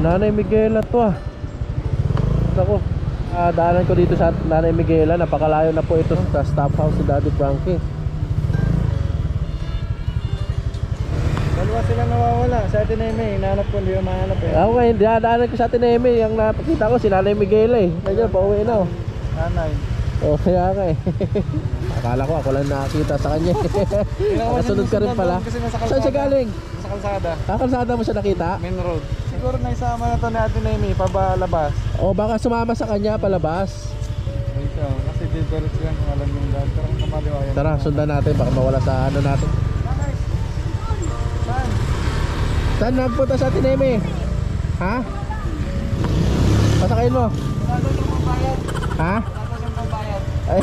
Nanay Miguela to ah. Ako, ah, daanan ko dito sa Nanay Miguela. Napakalayo na po ito sa staff house si Daddy Frankie. Dalawa sila nawawala. Sa atin eh. Hinahanap ko, hindi mahanap eh. Ako ngayon, daanan ko sa Tineme. Yung napakita ko si Nanay Miguela eh. Nandiyan, pauwi na oh. Nanay. Oh, kaya ka eh. Akala ko ako lang nakakita sa kanya. eh. Nakasunod ka rin pala. Saan siya kalsada. galing? Sa kalsada. Kakalsada mo siya nakita? Main road. Siguro na isama na to ni Ate Naomi, pabalabas. O baka sumama sa kanya palabas. Ito, kasi didiretso yan kung alam yung daan. Pero kung kamaliwa yan. Tara, sundan natin. Baka mawala sa ano natin. Saan? Saan nagpunta sa Tineme? Ha? Pasakayin mo? Lalo yung pambayad. Ha? Lalo yung pambayad. Ay,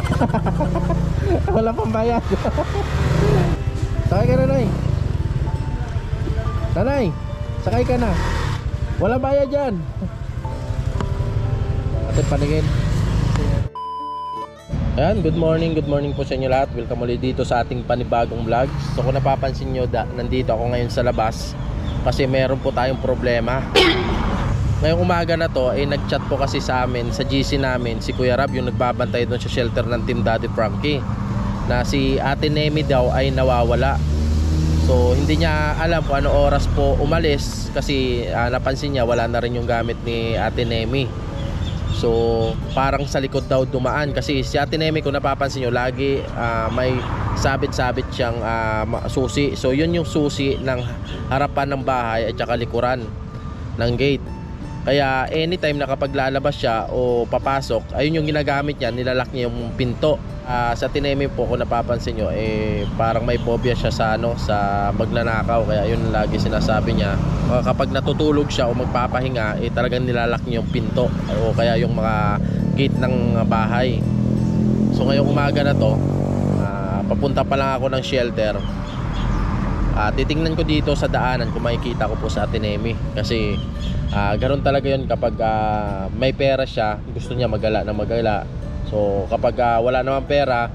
wala pang bayad. sakay ka na, Nay. Nanay, sakay ka na. Walang bayad dyan. Atin paningin. Ayan, good morning, good morning po sa inyo lahat. Welcome ulit dito sa ating panibagong vlog. So kung napapansin nyo, da, nandito ako ngayon sa labas kasi meron po tayong problema. Ngayong umaga na to, ay nag-chat po kasi sa amin, sa GC namin, si Kuya Rab, yung nagbabantay doon sa shelter ng Team Daddy Frankie, na si Ate Nemi daw ay nawawala. So, hindi niya alam kung ano oras po umalis kasi ah, napansin niya wala na rin yung gamit ni Ate Nemi. So, parang sa likod daw dumaan kasi si Ate Nemi kung napapansin nyo, lagi ah, may sabit-sabit siyang ma- susi. So, yun yung susi ng harapan ng bahay at saka likuran ng gate. Kaya anytime na kapag lalabas siya o papasok, ayun yung ginagamit niya, nilalak niya yung pinto. Ah, sa tinemi po kung napapansin nyo, eh, parang may phobia siya sa, ano, sa magnanakaw. Kaya yun lagi sinasabi niya. Kapag natutulog siya o magpapahinga, eh, talagang nilalak niya yung pinto o kaya yung mga gate ng bahay. So ngayong umaga na to, ah, papunta pa lang ako ng shelter. Ah, titingnan ko dito sa daanan kung makikita ko po sa Atenemi kasi ah, ganun talaga yun kapag ah, may pera siya gusto niya magala na magala so kapag ah, wala naman pera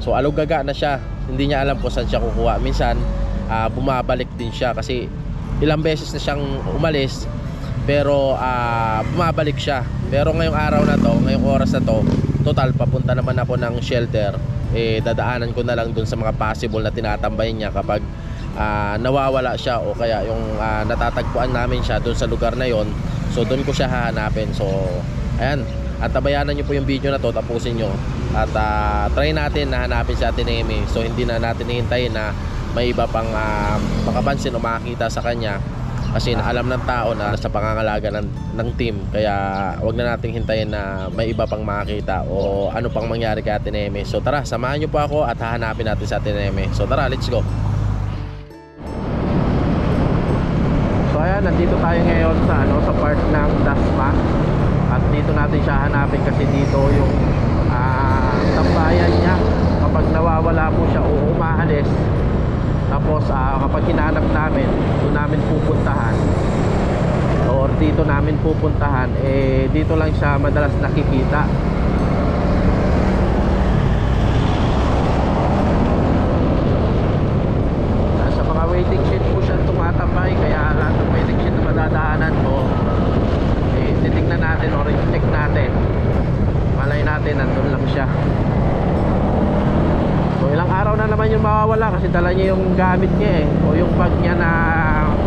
so alugaga na siya. Hindi niya alam kung saan siya kukuha. Minsan ah, bumabalik din siya kasi ilang beses na siyang umalis pero ah, bumabalik siya. Pero ngayong araw na to ngayong oras na to total papunta naman ako ng shelter. Eh dadaanan ko na lang dun sa mga possible na tinatambayan niya kapag ah, nawawala siya o kaya yung ah, natatagpuan namin siya doon sa lugar na yon so doon ko siya hahanapin. So ayan at tabayanan nyo po yung video na to tapusin nyo at ah, try natin na hanapin si Ate Nemi so hindi na natin hihintayin na may iba pang ah, makapansin o makakita sa kanya. Kasi alam ng tao na sa pangangalaga ng, ng team. Kaya wag na nating hintayin na may iba pang makakita o ano pang mangyari kay Ate Nemi so tara samahan nyo po ako at hahanapin natin si Ate Nemi so tara let's go. So ayan, nandito tayo ngayon sa ano sa part ng Dasma. At dito natin siya hanapin kasi dito yung ah, tambayan niya. Kapag nawawala po siya o. Tapos ah, kapag hinanap namin, doon namin pupuntahan. Or dito namin pupuntahan, eh dito lang siya madalas nakikita. Nasa mga waiting shed po siya tumatambay kaya lahat ng waiting shed na madadaanan mo eh, titignan natin or check natin malay natin nandun lang siya so ilang araw na naman yung mawawala kasi dala niya yung gamit niya eh. O yung bag niya na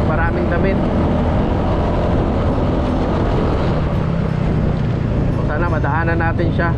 maraming damit. So sana madaanan natin siya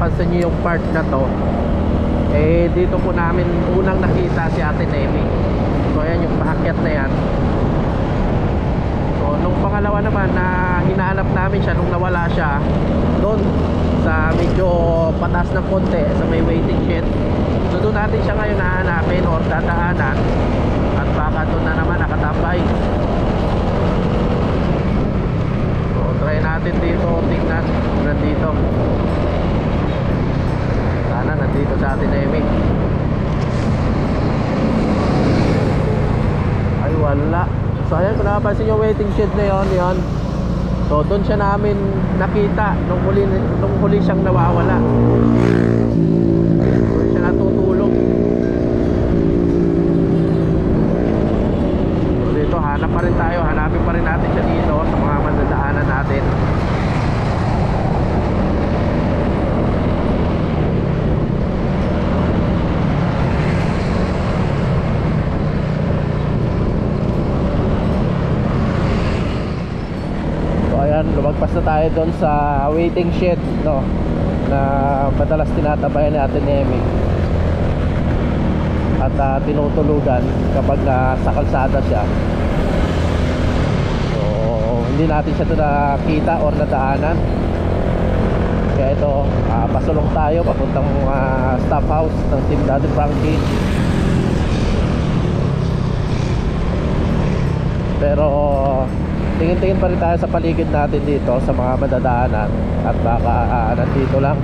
napapansin niyo yung part na to Eh, dito po namin unang nakita si Ate Nemi. So, ayan yung paakyat na yan. So, nung pangalawa naman na hinahanap namin siya nung nawala siya doon sa medyo patas ng konti sa may waiting shed. So, doon natin siya ngayon hahanapin or dadaanan at baka doon na naman nakatambay. So, try natin dito tingnan nandito. Sana nandito sa atin Emi. Ay wala. So ayan kung nakapansin yung waiting shed na yon, yon. So doon siya namin nakita nung huli, nung huli siyang nawawala. Siya natutulog. So dito hanap pa rin tayo, hanapin pa rin natin siya dito sa mga mandadaanan natin. So ayan, lumagpas na tayo doon sa waiting shed, no? Na madalas tinatabayan ni Ate. At ah, tinutulugan kapag nasa kalsada siya. So, hindi natin siya nakita or nadaanan. Kaya ito, ah, pasulong tayo papuntang ah, staff house ng Team Daddy Frankie. Pero tingin-tingin pa rin tayo sa paligid natin dito sa mga madadaanan at baka ah, nandito lang.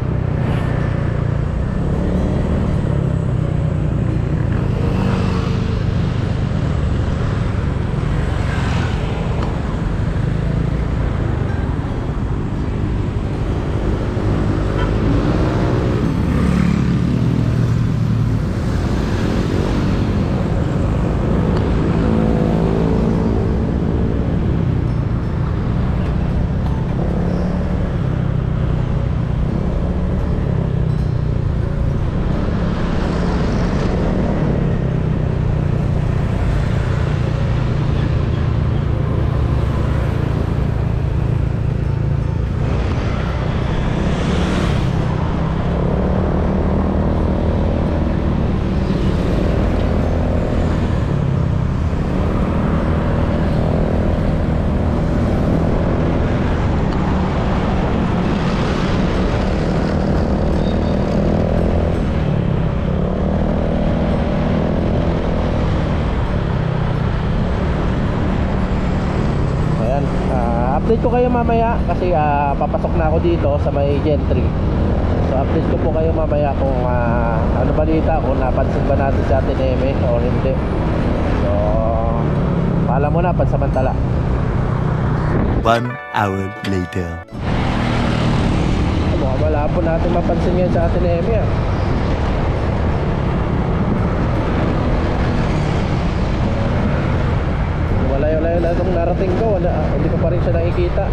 Ayan, ah, update ko kayo mamaya kasi ah, papasok na ako dito sa may gentry. So update ko po kayo mamaya kung ah, ano balita, kung napansin ba natin sa atin Eme o hindi. So, paalam mo na, pansamantala. One hour later. Wala po natin mapansin ngayon sa atin Eme na itong narating ko, wala, ah, hindi ko pa rin siya nakikita.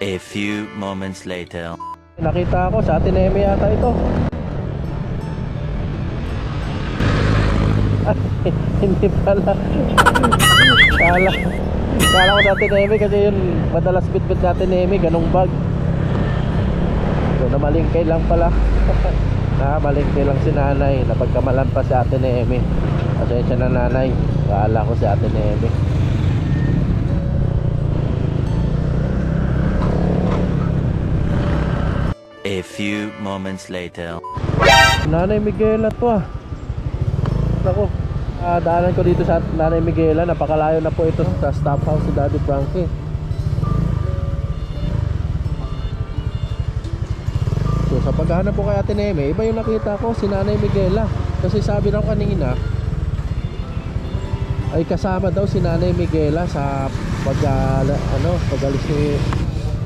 A few moments later. Nakita ko sa atin Eme yata ito. Hindi pala. Kala, kala ko dati Nemi kasi yun madalas bit-bit natin Nemi, ganong bag. So namalingkay lang pala. Nakamalingkay lang si nanay na pagkamalan pa si ate Nemi. Pasensya na nanay. Kala ko si ate A few moments later. Nanay Miguela to ah. Naku, ah, daanan ko dito sa Nanay Miguela. Napakalayo na po ito sa staff house si Daddy Frankie. So sa paghahanap po kay Ate Neme, iba yung nakita ko si Nanay Miguela. Kasi sabi raw kanina, ay kasama daw si Nanay Miguela sa pag ano, pagalis ni,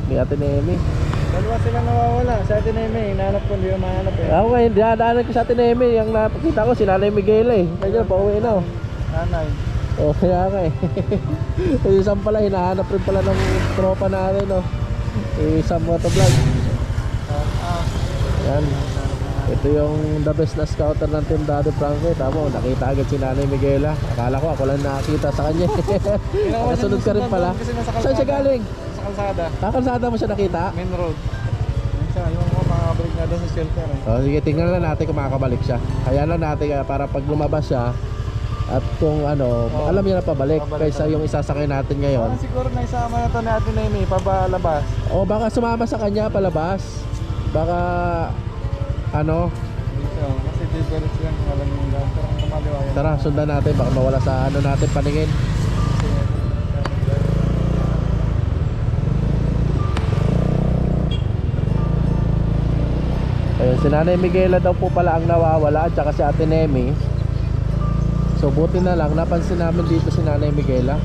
ni Ate Neme. Dalawa sila nawawala. Sa atin na may hinahanap ko, hindi ko mahanap eh. Ako ngayon, dinadaanan ko sa Ate Neme, yung napakita ko si Nanay Miguela eh. Kaya pauwi na oh. Nanay. Oh, kaya nga eh. Yung isang pala, hinahanap rin pala ng tropa natin, oh. Yung isang motovlog. Ah, Yan. Ito yung the best na scouter ng Team Daddy Frankie. Tama, nakita agad si Nanay Miguela. Akala ko ako lang nakakita sa kanya. Nakasunod ka rin pala. Saan siya galing? Sa kalsada. Kakalsada mo siya nakita? Main road. Siya, yung mga makakabalik na doon sa shelter eh. Oh, sige, tingnan lang natin kung makakabalik siya. Kaya lang natin ah, para pag lumabas siya at kung ano, Oo. alam niya na pabalik Pabalik kaysa yung isasakay natin ngayon. Parang siguro na isama na to ni Ate Naomi, pabalabas. O baka sumama sa kanya palabas. Baka ano, Dito, kasi kung alam yung daan. Pero kung tara sundan natin baka mawala sa ano natin paningin. Si Nanay Miguela daw po pala ang nawawala at saka si Ate Nemi. So buti na lang napansin namin dito si Nanay Miguela,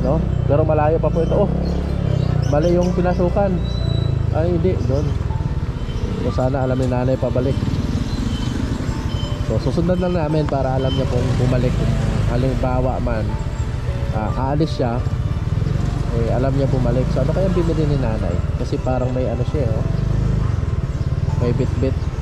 no? Pero malayo pa po ito. Oh. Mali yung pinasukan. Ay hindi, doon. So sana alam ni Nanay pabalik. So susundan lang namin para alam niya kung bumalik halimbawa man ah, aalis siya eh alam niya bumalik. So ano kaya binili ni Nanay? Kasi parang may ano siya, oh. May bit-bit. Ay,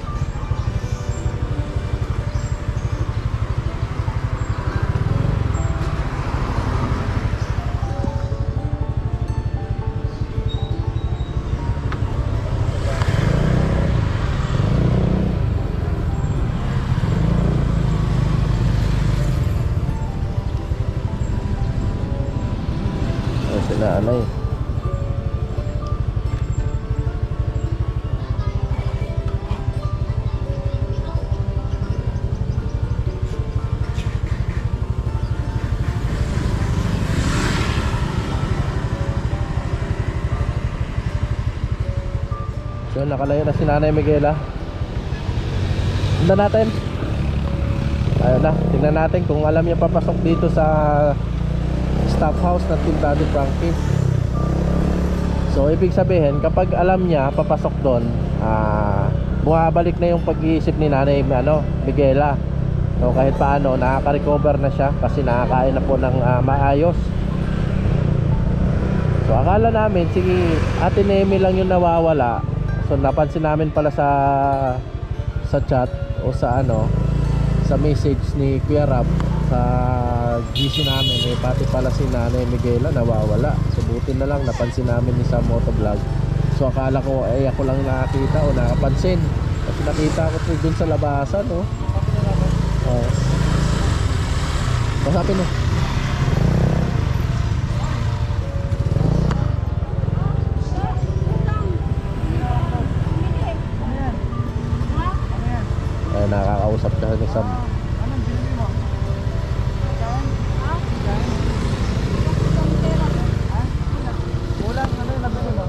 nakalayo na si Nanay Miguela. Tignan natin. Ayun na, tingnan natin kung alam niya papasok dito sa staff house ng Team Daddy Frankie. So ibig sabihin kapag alam niya papasok doon ah bumabalik na yung pag-iisip ni Nanay ano, Miguela. So kahit paano nakaka-recover na siya kasi nakakain na po ng ah, maayos. So akala namin si Ate Nemi lang yung nawawala. So napansin namin pala sa sa chat o sa ano sa message ni Kuya Rab sa GC namin eh pati pala si Nanay Miguela nawawala. So buti na lang napansin namin ni sa motovlog. So akala ko eh ako lang nakakita o nakapansin. Kasi nakita ko po dun sa labasan oh. Oh. Pasapin mo. Eh, nabili mo?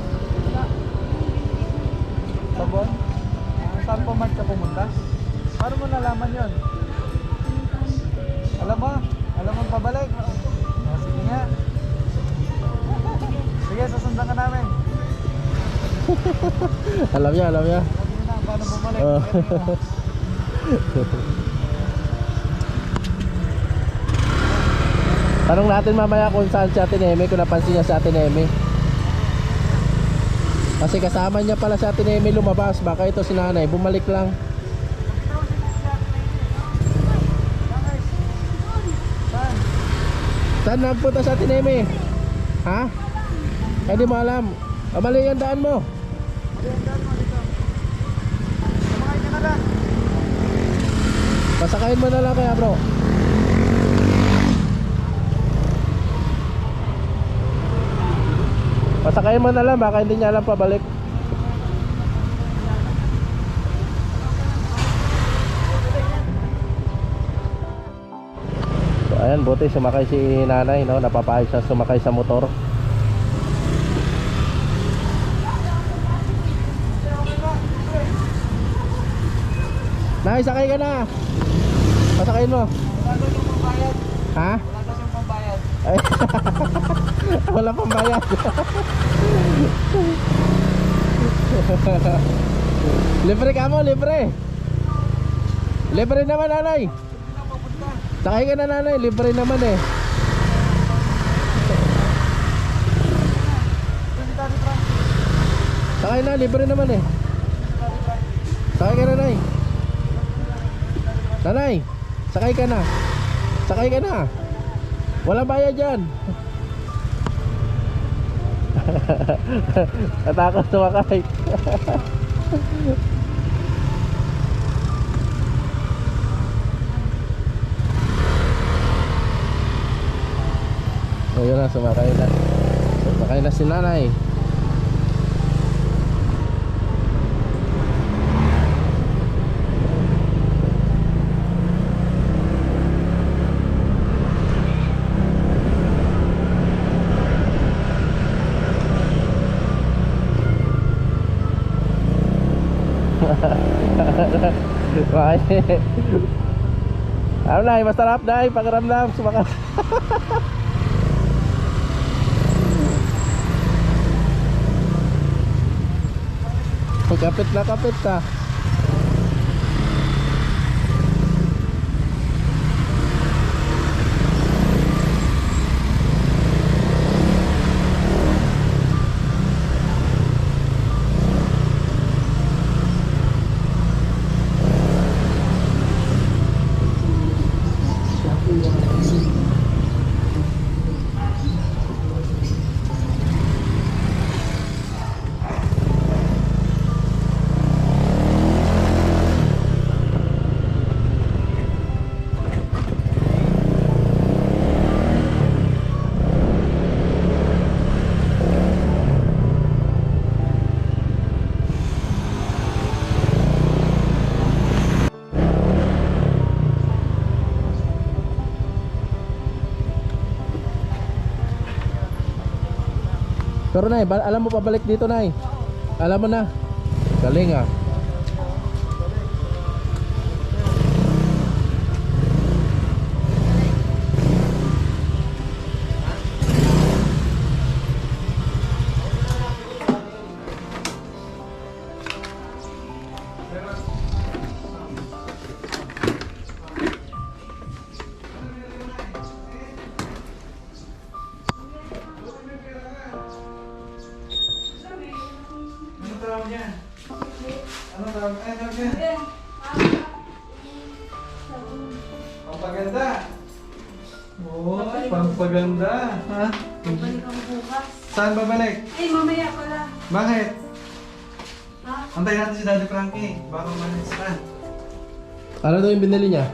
Sabon? Ah, Saan po man ka pumunta? Paano mo nalaman yon? Alam mo? Alam mo pabalik? Ah, sige nga. Sige, susundan ka namin. alam niya, alam niya. Sabi mo na paano bumalik. Oh. Mo. Tanong natin mamaya kung saan si Ate Neme, kung napansin niya si Ate Neme. Kasi kasama niya pala si Ate Neme lumabas, baka ito si nanay, bumalik lang. Saan nagpunta sa Tineme? Ha? Eh di mo alam. Ah, mali yung daan mo. Pasakayin mo na lang kaya bro. Pasakayin mo na lang baka hindi niya alam pabalik. So, ayan, buti sumakay si nanay, no? Napapayag siya sumakay sa motor. Nay, sakay ka na. Pasakayin mo. Wala daw yung pambayad. Ha? Wala daw yung pambayad. Ay. Wala pang bayad. libre ka mo, libre. Libre naman nanay. Sakay ka na nanay, libre naman eh. Sakay na, libre naman eh. Sakay ka na nanay. Nanay, sakay ka na. Sakay ka na. Walang bayad dyan. Natakot sumakay. Ayun na, sumakay na. Sumakay na si nanay. Bakit? Ano na, masarap na, pakiramdam, sumakay. Kapit na kapit ka. Pero nay, alam mo pabalik dito nay? Alam mo na. Galing ah. Pampaganda. Oo, pampaganda. Ha? Balik ang bukas. Saan babalik? Ay, mamaya pala. Bakit? Ha? Antay natin si Daddy Frankie. Baka malis ka. Ano daw yung binili niya?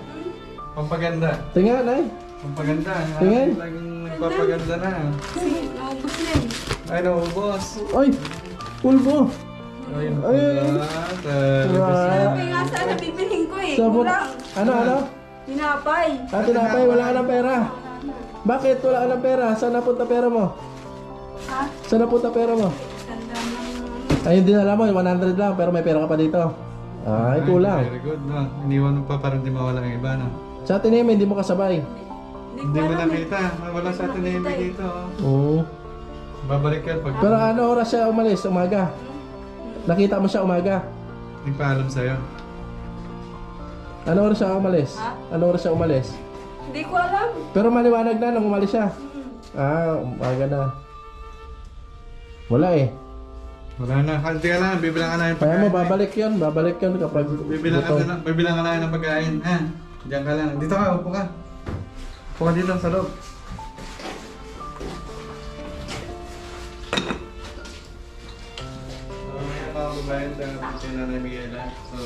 Pampaganda. Tingnan nay. Pampaganda. Tingin. Laging nagpapaganda na. Sige, naubos na yun. Ay, naubos. Oy! Pulbo! Ay, Ay. Talaga Wow. siya. Sabi nga sana bibilhin ko eh. Kulang. Ano ano? Tinapay. Ah, tinapay, wala ka ng pera. Bakit wala ka ng pera? Saan napunta pera mo? Ha? Saan napunta pera mo? Tanda ng... Ay, hindi alam mo, 100 lang, pero may pera ka pa dito. Ay, kulang. Very good, no? Iniwan mo pa para hindi mawala ang iba, no? Sa atin hindi mo kasabay. Hindi mo eh. nakita. Wala sa atin eh. dito. oh. Oo. Babalik yan pag Pero ano oras siya umalis? Umaga. Nakita mo siya umaga. hindi pa alam sa'yo. Ano oras siya umalis? Ha? Ano oras siya umalis? Hindi ko alam. Pero maliwanag na nung umalis siya. Ah, umaga na. Wala eh. Wala na. Kasi ka lang, bibilangan na yung Kaya mo, pagkain. babalik yun. Babalik yun kapag Bibilangan na bibilangan na ng pagkain. Ha? Diyan ka lang. Dito ka, upo ka. Upo ka dito sa loob. So, may mga babae na pinanay Miguela. So,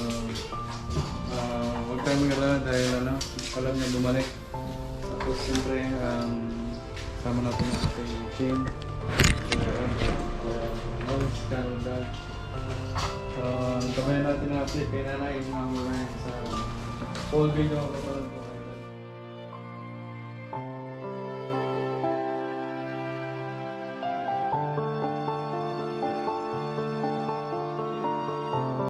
ah huwag tayong mag-alala dahil ano, alam niya bumalik. Tapos siyempre, um, sama natin ang kay Kim. Rose, Canada. Tabayan natin ang update kay Nanay mga mga sa full video kapag